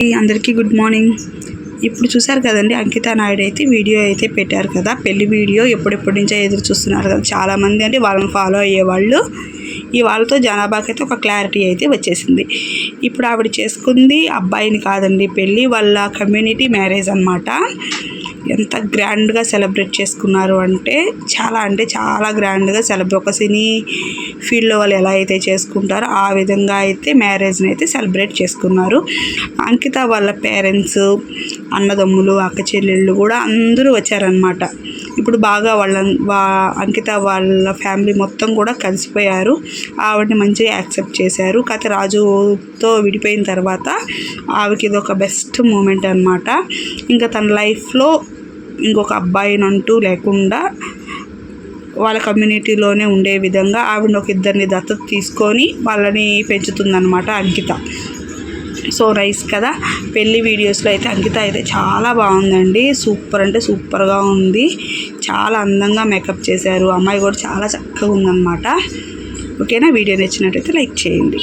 అందరికీ good morning. ఇప్పుడు చూసారు కదండి అంకిత నాయుడు అయితే వీడియో అయితే పెట్టారు కదా పెళ్ళి వీడియో ఎప్పుడెప్పటి నుంచో ఎదురు చూస్తున్నారు కదా. చాలామంది అంటే వాళ్ళని ఫాలో అయ్యేవాళ్ళు. ఈ వాళ్ళతో జనాభాకి అయితే ఒక క్లారిటీ అయితే వచ్చేసింది. ఇప్పుడు ఆవిడ చేసుకుంది అబ్బాయిని కాదండి పెళ్ళి వాళ్ళ కమ్యూనిటీ మ్యారేజ్ అన్నమాట. ఎంత గ్రాండ్గా సెలబ్రేట్ చేసుకున్నారు అంటే చాలా అంటే చాలా గ్రాండ్గా సెలబ్రేట్ ఒక సినీ ఫీల్డ్లో వాళ్ళు ఎలా అయితే చేసుకుంటారో ఆ విధంగా అయితే మ్యారేజ్ని అయితే సెలబ్రేట్ చేసుకున్నారు. అంకిత వాళ్ళ పేరెంట్స్ అన్నదమ్ములు అక్క చెల్లెళ్ళు కూడా అందరూ వచ్చారనమాట ఇప్పుడు బాగా వాళ్ళ వా అంకిత వాళ్ళ ఫ్యామిలీ మొత్తం కూడా కలిసిపోయారు. ఆవిడని మంచిగా యాక్సెప్ట్ చేశారు. కథ రాజుతో విడిపోయిన తర్వాత ఆవిడకి ఇది ఒక బెస్ట్ మూమెంట్ అనమాట ఇంకా తన లైఫ్లో ఇంకొక అబ్బాయినంటూ లేకుండా వాళ్ళ కమ్యూనిటీలోనే ఉండే విధంగా ఆవిడ ఒక ఇద్దరిని దత్తత తీసుకొని వాళ్ళని పెంచుతుందన్నమాట అంకిత. సో రైస్ కదా పెళ్ళి వీడియోస్లో అయితే అంకిత అయితే చాలా బాగుందండి. సూపర్ అంటే సూపర్గా ఉంది. చాలా అందంగా మేకప్ చేశారు. అమ్మాయి కూడా చాలా చక్కగా ఉందన్నమాట. ఓకేనా? వీడియో నచ్చినట్టయితే లైక్ చేయండి.